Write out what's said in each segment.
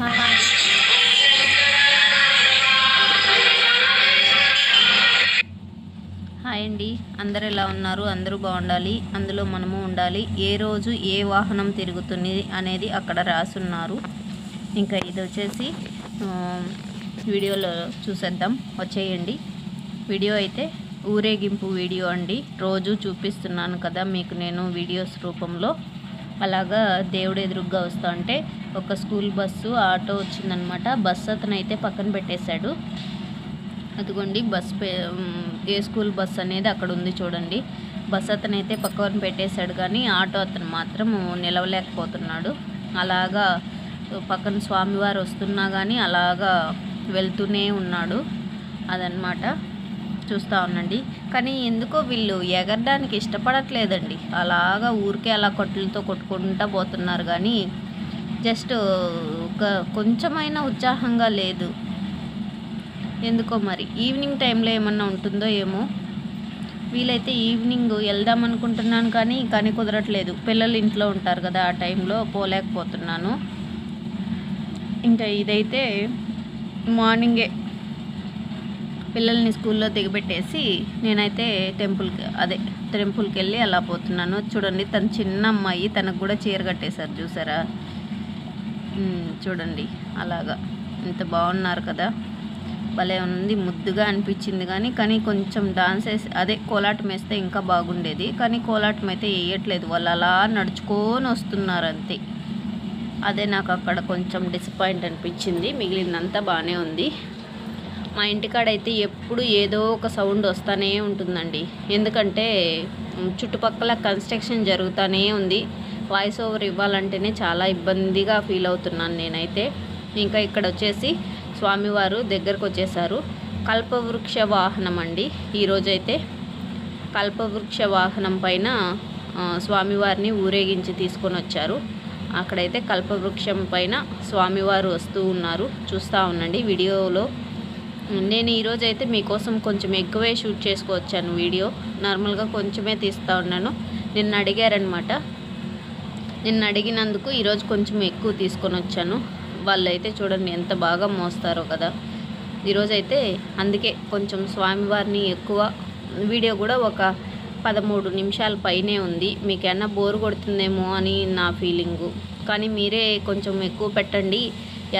Hi అండి. అందరు ఎలా ఉన్నారు? అందరూ బాగుండాలి. అందులో మనము ఉండాలి. ఏ రోజు ఏ వాహనం తిరుగుతుంది అనేది అక్కడ రాసున్నారు. ఇంకా ఇది వచ్చేసి వీడియోలో చూసేద్దాం. వచ్చేయండి. వీడియో అయితే ఊరేగింపు వీడియో అండి. రోజు చూపిస్తున్నాను కదా మీకు నేను వీడియోస్ రూపంలో. అలాగా దేవుడు ఎదురుగ్గా వస్తా అంటే ఒక స్కూల్ బస్సు ఆటో వచ్చిందనమాట. బస్సు అతను అయితే పక్కన పెట్టేశాడు. అదిగోండి బస్ పే ఏ స్కూల్ బస్ అనేది అక్కడ ఉంది చూడండి. బస్ అతను అయితే పక్కన పెట్టేశాడు కానీ ఆటో అతను మాత్రం నిలవలేకపోతున్నాడు. అలాగా పక్కన స్వామివారు వస్తున్నా కానీ అలాగా వెళ్తూనే ఉన్నాడు. అదనమాట. చూస్తూ ఉండండి. కానీ ఎందుకో వీళ్ళు ఎగరడానికి ఇష్టపడట్లేదండి. అలాగా ఊరికే అలా కొట్లతో కొట్టుకుంటా పోతున్నారు కానీ జస్ట్ ఒక కొంచెమైన ఉత్సాహంగా లేదు. ఎందుకో మరి? ఈవినింగ్ టైంలో ఏమన్నా ఉంటుందో ఏమో? వీలైతే ఈవినింగ్ వెళ్దాం అనుకుంటున్నాను కానీ కానీ కుదరట్లేదు. పిల్లలు ఇంట్లో ఉంటారు కదా ఆ టైంలో పోలేకపోతున్నాను. ఇంకా ఇదైతే మార్నింగే పిల్లల్ని స్కూల్లో దిగబెట్టేసి నేనైతే టెంపుల్కి అదే టెంపుల్కి వెళ్ళి అలా పోతున్నాను. చూడండి తను చిన్న అమ్మాయి తనకు కూడా చీర కట్టేశారు చూసారా? చూడండి అలాగా. ఇంత బాగున్నారు కదా. భలే ఉంది ముద్దుగా అనిపించింది కానీ కానీ కొంచెం డాన్స్ వేసి అదే కోలాటం వేస్తే ఇంకా బాగుండేది. కానీ కోలాటం అయితే వేయట్లేదు వాళ్ళు అలా నడుచుకొని వస్తున్నారు అంతే. అదే నాకు అక్కడ కొంచెం డిసప్పాయింట్ అనిపించింది మిగిలిందంతా బాగానే ఉంది. మా ఇంటికాడైతే ఎప్పుడు ఏదో ఒక సౌండ్ వస్తూనే ఉంటుందండి. ఎందుకంటే చుట్టుపక్కల కన్స్ట్రక్షన్ జరుగుతూనే ఉంది. వాయిస్ ఓవర్ ఇవ్వాలంటేనే చాలా ఇబ్బందిగా ఫీల్ అవుతున్నాను నేనైతే. ఇంకా ఇక్కడ వచ్చేసి స్వామివారు దగ్గరకు వచ్చేసారు. కల్పవృక్ష వాహనం అండి. ఈరోజైతే కల్పవృక్ష వాహనం పైన స్వామివారిని ఊరేగించి తీసుకొని వచ్చారు. అక్కడైతే కల్పవృక్షం పైన స్వామివారు వస్తూ ఉన్నారు. చూస్తూ ఉండండి వీడియోలో. నేను ఈరోజు అయితే మీకోసం కొంచెం ఎక్కువే షూట్ చేసుకొచ్చాను వీడియో. నార్మల్గా కొంచెమే తీస్తూ ఉన్నాను. నిన్న అడిగారనమాట నిన్న అడిగినందుకు ఈరోజు కొంచెం ఎక్కువ తీసుకొని వచ్చాను. వాళ్ళైతే చూడండి ఎంత బాగా మోస్తారో కదా. ఈరోజైతే అందుకే కొంచెం స్వామివారిని ఎక్కువ వీడియో కూడా ఒక పదమూడు నిమిషాల పైనే ఉంది. మీకైనా బోర్ కొడుతుందేమో అని నా ఫీలింగు. కానీ మీరే కొంచెం ఎక్కువ పెట్టండి.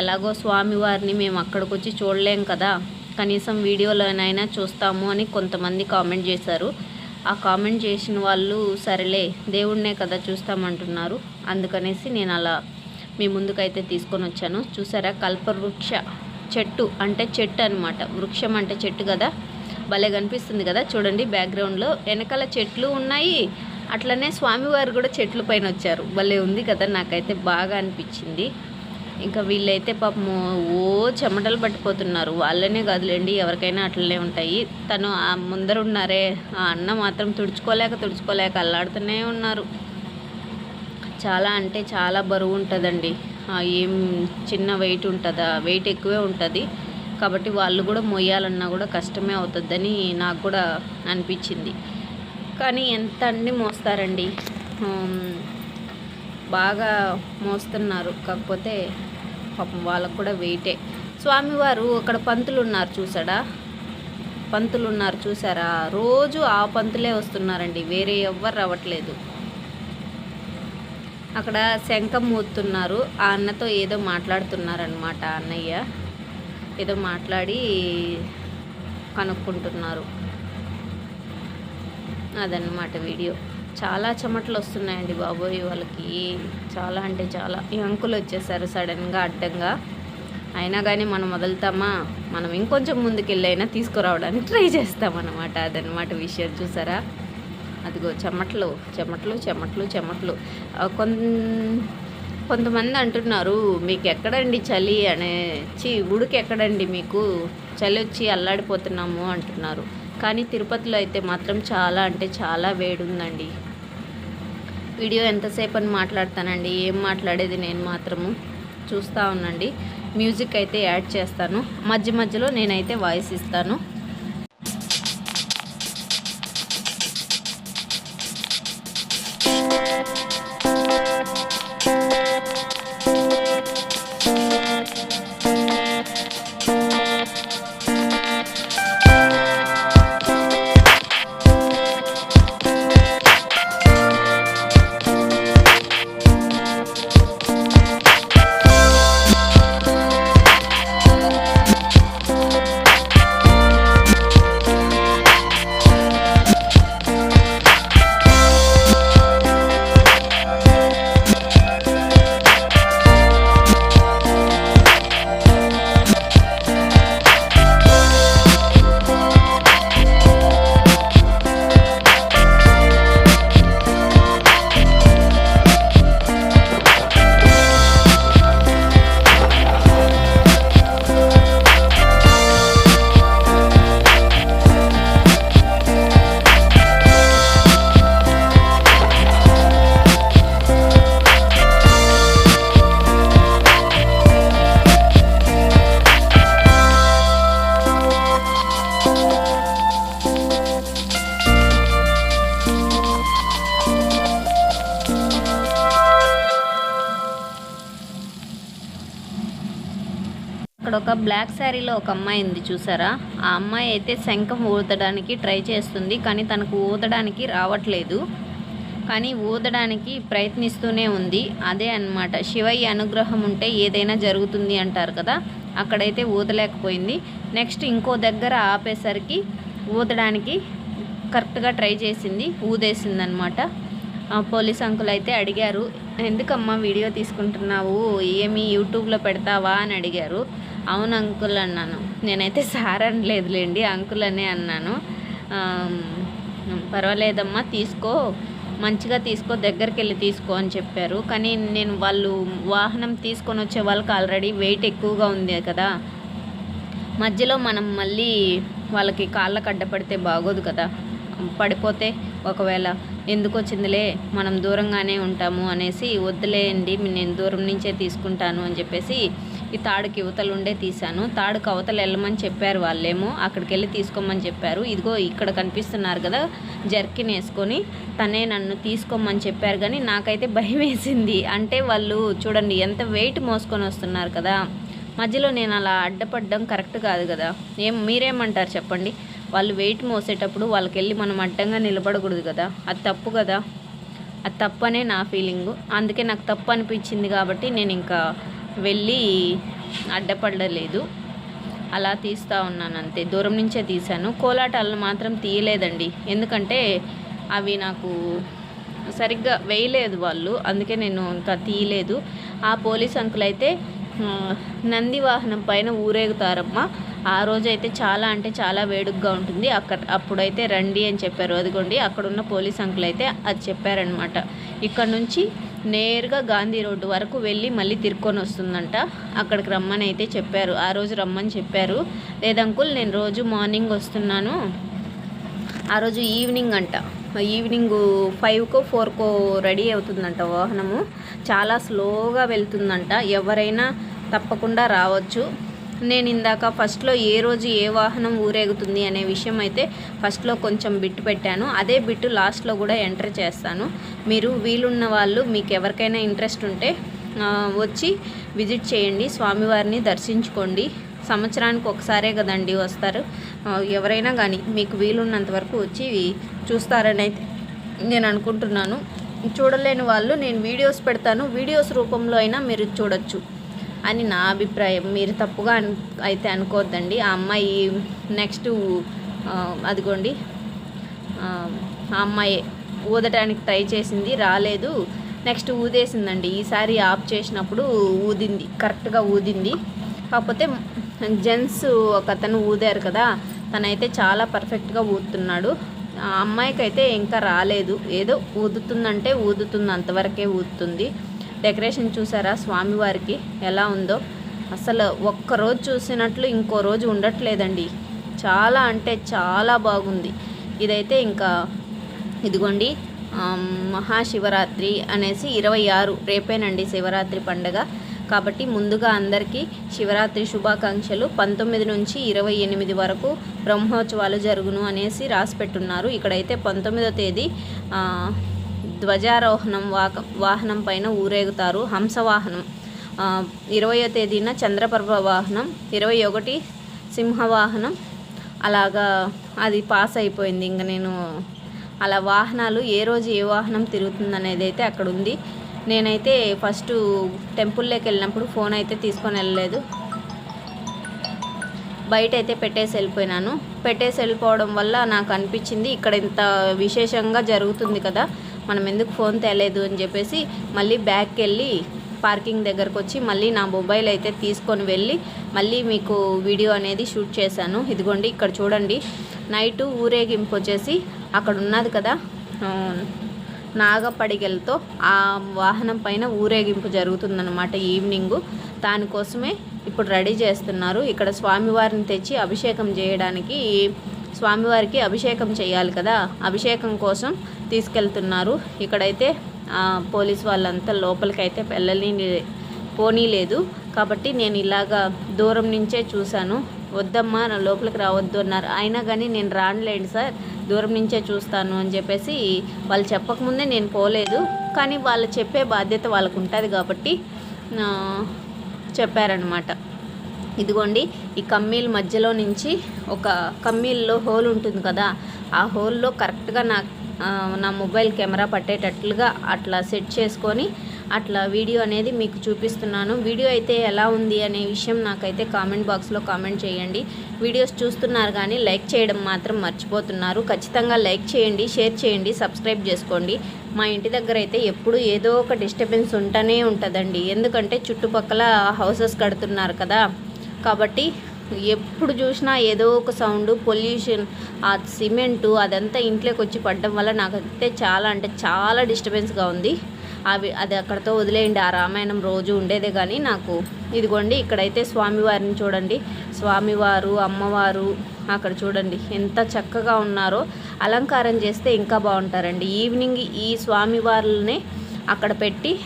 ఎలాగో స్వామివారిని మేము అక్కడికి వచ్చి చూడలేం కదా. కనీసం వీడియోలోనైనా చూస్తాము అని కొంతమంది కామెంట్ చేశారు. ఆ కామెంట్ చేసిన వాళ్ళు సరేలే దేవుడినే కదా చూస్తామంటున్నారు. అందుకనేసి నేను అలా మీ ముందుకైతే తీసుకొని వచ్చాను. చూసారా? కల్పవృక్ష చెట్టు అంటే చెట్టు అనమాట వృక్షం అంటే చెట్టు కదా? భలే కనిపిస్తుంది కదా? చూడండి బ్యాక్గ్రౌండ్లో. వెనకాల చెట్లు ఉన్నాయి. అట్లనే స్వామివారు కూడా చెట్లు పైన వచ్చారు. భలే ఉంది కదా? నాకైతే బాగా అనిపించింది. ఇంకా వీళ్ళైతే పాపము ఓ చెమటలు పట్టిపోతున్నారు. వాళ్ళనే కాదులేండి ఎవరికైనా అట్లనే ఉంటాయి. తను ఆ ముందరున్నారే ఆ అన్న మాత్రం తుడుచుకోలేక తుడుచుకోలేక అల్లాడుతూనే ఉన్నారు. చాలా అంటే చాలా బరువు ఉంటుందండి. ఏం చిన్న వెయిట్ ఉంటుందా? వెయిట్ ఎక్కువే ఉంటుంది. కాబట్టి వాళ్ళు కూడా మొయ్యాలన్నా కూడా కష్టమే అవుతుందని నాకు కూడా అనిపించింది. కానీ ఎంత అన్ని మోస్తారండి. బాగా మోస్తున్నారు. కాకపోతే పాపం వాళ్ళకు కూడా వెయిటే స్వామివారు అక్కడ పంతులు ఉన్నారు చూసాడా? పంతులు ఉన్నారు చూసారా? రోజు ఆ పంతులే వస్తున్నారండి. వేరే ఎవ్వరు రావట్లేదు. అక్కడ శంఖం మూతున్నారు ఆ అన్నతో ఏదో మాట్లాడుతున్నారనమాట అన్నయ్య. ఏదో మాట్లాడి కనుక్కుంటున్నారు. అదన్నమాట వీడియో. చాలా చెమటలు వస్తున్నాయండి బాబోయ్ వాళ్ళకి. చాలా అంటే చాలా. ఈ అంకులు వచ్చేసారు సడన్గా అడ్డంగా. అయినా కానీ మనం వదులుతామా? మనం ఇంకొంచెం ముందుకెళ్ళైనా తీసుకురావడానికి ట్రై చేస్తామన్నమాట అదనమాట విషయం. చూసారా? అదిగో చెమటలు చెమటలు చెమటలు చెమటలు. కొన్ కొంతమంది అంటున్నారు మీకు ఎక్కడండి చలి? అనే చి ఉడికి ఎక్కడండి మీకు? చలి వచ్చి అల్లాడిపోతున్నాము అంటున్నారు. కానీ తిరుపతిలో అయితే మాత్రం చాలా అంటే చాలా వేడి ఉందండి వీడియో ఎంతసేపు అని మాట్లాడతానండి? ఏం మాట్లాడేది నేను మాత్రము? చూస్తూ ఉండండి. మ్యూజిక్ అయితే యాడ్ చేస్తాను. మధ్య మధ్యలో నేనైతే వాయిస్ ఇస్తాను. బ్లాక్ శారీలో ఒక అమ్మాయి ఉంది చూసారా? ఆ అమ్మాయి అయితే శంఖం ఊదడానికి ట్రై చేస్తుంది కానీ తనకు ఊదడానికి రావట్లేదు. కానీ ఊదడానికి ప్రయత్నిస్తూనే ఉంది. అదే అన్నమాట శివయ్య అనుగ్రహం ఉంటే ఏదైనా జరుగుతుంది అంటారు కదా? అక్కడైతే ఊదలేకపోయింది. నెక్స్ట్ ఇంకో దగ్గర ఆపేసరికి ఊదడానికి కరెక్ట్గా ట్రై చేసింది ఊదేసింది అనమాట పోలీస్ అంకుల్ అయితే అడిగారు ఎందుకమ్మా వీడియో తీసుకుంటున్నావు? ఏమి యూట్యూబ్లో పెడతావా? అని అడిగారు. అవును అంకుల్ అన్నాను. నేనైతే సార్ అనలేదులేండి అంకుల్ అనే అన్నాను. పర్వాలేదమ్మా తీసుకో మంచిగా తీసుకో దగ్గరికి వెళ్ళి తీసుకో అని చెప్పారు. కానీ నేను వాళ్ళు వాహనం తీసుకొని వచ్చే వాళ్ళకి ఆల్రెడీ వెయిట్ ఎక్కువగా ఉంది కదా. మధ్యలో మనం మళ్ళీ వాళ్ళకి కాళ్ళకు అడ్డపడితే బాగోదు కదా. పడిపోతే ఒకవేళ ఎందుకు వచ్చిందిలే? మనం దూరంగానే ఉంటాము అనేసి వద్దులేయండి నేను దూరం నుంచే తీసుకుంటాను అని చెప్పేసి ఈ తాడుకి యువతలు ఉండే తీశాను. తాడుకు అవతలు వెళ్ళమని చెప్పారు వాళ్ళేమో అక్కడికి వెళ్ళి తీసుకోమని చెప్పారు. ఇదిగో ఇక్కడ కనిపిస్తున్నారు కదా జర్కిన్ వేసుకొని తనే నన్ను తీసుకోమని చెప్పారు కానీ నాకైతే భయం వేసింది. అంటే వాళ్ళు చూడండి ఎంత వెయిట్ మోసుకొని వస్తున్నారు కదా. మధ్యలో నేను అలా అడ్డపడ్డం కరెక్ట్ కాదు కదా. ఏం మీరేమంటారు చెప్పండి? వాళ్ళు వెయిట్ మోసేటప్పుడు వాళ్ళకి వెళ్ళి మనం అడ్డంగా నిలబడకూడదు కదా. అది తప్పు కదా. అది తప్పనే నా ఫీలింగు అందుకే నాకు తప్పు అనిపించింది కాబట్టి నేను ఇంకా వెళ్ళి అడ్డపడలేదు. అలా తీస్తూ ఉన్నాను అంతే. దూరం నుంచే తీశాను. కోలాటాలను మాత్రం తీయలేదండి. ఎందుకంటే అవి నాకు సరిగ్గా వేయలేదు వాళ్ళు. అందుకే నేను ఇంకా తీయలేదు. ఆ పోలీస్ అంకుల్ అయితే నంది వాహనం పైన ఊరేగుతారమ్మా. ఆ రోజు అయితే చాలా అంటే చాలా వేడుగ్గా ఉంటుంది. అక్కడ అప్పుడైతే రండి అని చెప్పారు. అదిగోండి అక్కడ ఉన్న పోలీస్ అంకుల్ అయితే అది చెప్పారనమాట ఇక్కడ నుంచి నేరుగా గాంధీ రోడ్డు వరకు వెళ్ళి మళ్ళీ తిరుక్కొని వస్తుందంట. అక్కడికి రమ్మని అయితే చెప్పారు. ఆ రోజు రమ్మని చెప్పారు. లేదు అంకుల్ నేను రోజు మార్నింగ్ వస్తున్నాను. ఆ రోజు ఈవినింగ్ అంట. ఈవినింగ్ ఫైవ్కో ఫోర్కో రెడీ అవుతుందంట వాహనము. చాలా స్లోగా వెళ్తుందంట. ఎవరైనా తప్పకుండా రావచ్చు. నేను ఇందాక ఫస్ట్లో ఏ రోజు ఏ వాహనం ఊరేగుతుంది అనే విషయం అయితే ఫస్ట్లో కొంచెం బిట్టు పెట్టాను. అదే బిట్టు లాస్ట్లో కూడా ఎంటర్ చేస్తాను. మీరు వీలున్న వాళ్ళు మీకు ఎవరికైనా ఇంట్రెస్ట్ ఉంటే వచ్చి విజిట్ చేయండి. స్వామివారిని దర్శించుకోండి. సంవత్సరానికి ఒకసారే కదండి వస్తారు. ఎవరైనా కానీ మీకు వీలున్నంత వరకు వచ్చి చూస్తారని అయితే నేను అనుకుంటున్నాను. చూడలేని వాళ్ళు నేను వీడియోస్ పెడతాను. వీడియోస్ రూపంలో అయినా మీరు చూడొచ్చు. అని నా అభిప్రాయం. మీరు తప్పుగా అను అయితే అనుకోవద్దండి ఆ అమ్మాయి నెక్స్ట్ అదిగోండి. ఆ అమ్మాయి ఊదటానికి ట్రై చేసింది రాలేదు. నెక్స్ట్ ఊదేసిందండి. ఈసారి ఆఫ్ చేసినప్పుడు ఊదింది కరెక్ట్గా ఊదింది. కాకపోతే జెంట్స్ ఒక అతను ఊదారు కదా తనైతే చాలా పర్ఫెక్ట్గా ఊదుతున్నాడు. ఆ అమ్మాయికి అయితే ఇంకా రాలేదు. ఏదో ఊదుతుందంటే ఊదుతుంది అంతవరకే ఊదుతుంది. డెకరేషన్ చూసారా స్వామివారికి ఎలా ఉందో? అసలు ఒక్కరోజు చూసినట్లు ఇంకో రోజు ఉండట్లేదండి. చాలా అంటే చాలా బాగుంది. ఇదైతే ఇంకా ఇదిగోండి మహాశివరాత్రి అనేసి ఇరవై ఆరు రేపేనండి శివరాత్రి పండగ. కాబట్టి ముందుగా అందరికీ శివరాత్రి శుభాకాంక్షలు. పంతొమ్మిది నుంచి ఇరవై ఎనిమిది వరకు బ్రహ్మోత్సవాలు జరుగును అనేసి రాసిపెట్టున్నారు ఇక్కడైతే పంతొమ్మిదో తేదీ ధ్వజారోహణం వాక వాహనం పైన ఊరేగుతారు. హంసవాహనం. ఆ, ఇరవయో తేదీన చంద్రపర్వ వాహనం ఇరవై ఒకటి సింహవాహనం. అలాగా అది పాస్ అయిపోయింది. ఇంకా నేను అలా వాహనాలు ఏ రోజు ఏ వాహనం తిరుగుతుంది అనేది అయితే అక్కడ ఉంది నేనైతే ఫస్ట్ టెంపుల్లోకి వెళ్ళినప్పుడు ఫోన్ అయితే తీసుకొని వెళ్ళలేదు. బయట అయితే పెట్టేసి వెళ్ళిపోయినాను. పెట్టేసి వెళ్ళిపోవడం వల్ల నాకు అనిపించింది ఇక్కడ ఇంత విశేషంగా జరుగుతుంది కదా. మనం ఎందుకు ఫోన్ తేలేదు అని చెప్పేసి మళ్ళీ బ్యాక్కి వెళ్ళి పార్కింగ్ దగ్గరకు వచ్చి మళ్ళీ నా మొబైల్ అయితే తీసుకొని వెళ్ళి మళ్ళీ మీకు వీడియో అనేది షూట్ చేశాను. ఇదిగోండి ఇక్కడ చూడండి. నైటు ఊరేగింపు వచ్చేసి అక్కడ ఉన్నది కదా ఆ, నాగపడిగలతో ఆ వాహనం పైన ఊరేగింపు జరుగుతుందన్నమాట ఈవినింగు దానికోసమే ఇప్పుడు రెడీ చేస్తున్నారు. ఇక్కడ స్వామివారిని తెచ్చి అభిషేకం చేయడానికి స్వామివారికి అభిషేకం చేయాలి కదా. అభిషేకం కోసం తీసుకెళ్తున్నారు. ఇక్కడైతే ఆ, పోలీస్ వాళ్ళంతా లోపలికైతే వెళ్ళని పోనీలేదు కాబట్టి నేను ఇలాగా దూరం నుంచే చూశాను. వద్దమ్మా నా లోపలికి రావద్దు అన్నారు. అయినా కానీ నేను రానులేండి సార్ దూరం నుంచే చూస్తాను అని చెప్పేసి వాళ్ళు చెప్పకముందే నేను పోలేదు. కానీ వాళ్ళు చెప్పే బాధ్యత వాళ్ళకు ఉంటుంది కాబట్టి చెప్పారనమాట ఇదిగోండి ఈ కమ్మీల మధ్యలో నుంచి ఒక కమ్మీల్లో హోల్ ఉంటుంది కదా ఆ హోల్లో కరెక్ట్గా నాకు నా మొబైల్ కెమెరా పట్టేటట్లుగా అట్లా సెట్ చేసుకొని అట్లా వీడియో అనేది మీకు చూపిస్తున్నాను. వీడియో అయితే ఎలా ఉంది అనే విషయం నాకైతే కామెంట్ బాక్స్లో కామెంట్ చేయండి. వీడియోస్ చూస్తున్నారు కానీ లైక్ చేయడం మాత్రం మర్చిపోతున్నారు. ఖచ్చితంగా లైక్ చేయండి షేర్ చేయండి సబ్స్క్రైబ్ చేసుకోండి. మా ఇంటి దగ్గర అయితే ఎప్పుడు ఏదో ఒక డిస్టర్బెన్స్ ఉంటూనే ఉంటుందండి. ఎందుకంటే చుట్టుపక్కల హౌసెస్ కడుతున్నారు కదా. కాబట్టి ఎప్పుడు చూసినా ఏదో ఒక సౌండ్ పొల్యూషన్ ఆ సిమెంటు అదంతా ఇంట్లోకి వచ్చి పడడం వల్ల నాకైతే చాలా అంటే చాలా డిస్టర్బెన్స్గా ఉంది. అవి అది అక్కడతో వదిలేయండి. ఆ రామాయణం రోజు ఉండేదే కానీ నాకు ఇదిగోండి ఇక్కడైతే స్వామివారిని చూడండి. స్వామివారు అమ్మవారు అక్కడ చూడండి. ఎంత చక్కగా ఉన్నారో. అలంకారం చేస్తే ఇంకా బాగుంటారండి. ఈవినింగ్ ఈ స్వామివార్లనే అక్కడ పెట్టి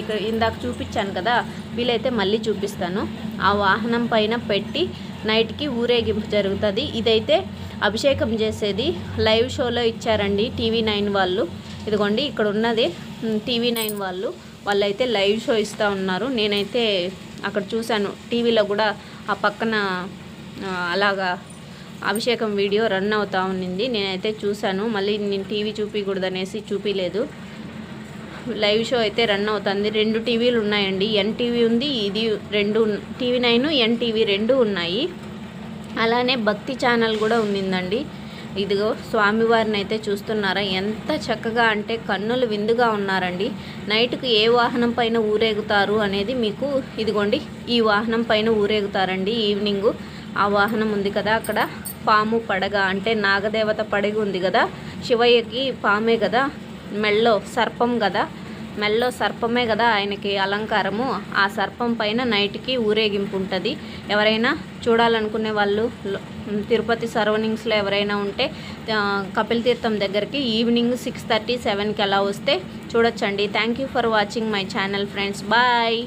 ఇక్కడ ఇందాక చూపించాను కదా వీలైతే మళ్ళీ చూపిస్తాను. ఆ వాహనం పైన పెట్టి నైట్కి ఊరేగింపు జరుగుతుంది. ఇదైతే అభిషేకం చేసేది లైవ్ షోలో ఇచ్చారండి టీవీ నైన్ వాళ్ళు. ఇదిగోండి ఇక్కడ ఉన్నది టీవీ నైన్ వాళ్ళు. వాళ్ళైతే లైవ్ షో ఇస్తూ ఉన్నారు. నేనైతే అక్కడ చూశాను. టీవీలో కూడా ఆ పక్కన అలాగా అభిషేకం వీడియో రన్ అవుతా ఉన్నింది. నేనైతే చూశాను. మళ్ళీ నేను టీవీ చూపించకూడదనేసి చూపించలేదు లైవ్ షో అయితే రన్ అవుతుంది. రెండు టీవీలు ఉన్నాయండి. ఎన్టీవీ ఉంది ఇది రెండు టీవీ నైన్ ఎన్టీవీ రెండు ఉన్నాయి. అలానే భక్తి ఛానల్ కూడా ఉండిందండి. ఇదిగో స్వామివారిని అయితే చూస్తున్నారా? ఎంత చక్కగా అంటే కన్నులు విందుగా ఉన్నారండి. నైట్కి ఏ వాహనం పైన ఊరేగుతారు అనేది మీకు ఇదిగోండి ఈ వాహనం పైన ఊరేగుతారండి. ఈవినింగు ఆ వాహనం ఉంది కదా అక్కడ పాము పడగ అంటే నాగదేవత పడగ ఉంది కదా శివయ్యకి పామే కదా. మెళ్ళో సర్పం కదా మెల్లో సర్పమే కదా ఆయనకి అలంకారము. ఆ సర్పం పైన నైట్కి ఊరేగింపు ఉంటుంది ఎవరైనా చూడాలనుకునే వాళ్ళు తిరుపతి సరౌండింగ్స్లో ఎవరైనా ఉంటే కపిల్ తీర్థం దగ్గరికి ఈవినింగ్ సిక్స్ థర్టీ సెవెన్కి అలా వస్తే చూడొచ్చండి. Thank you for watching my channel friends. Bye.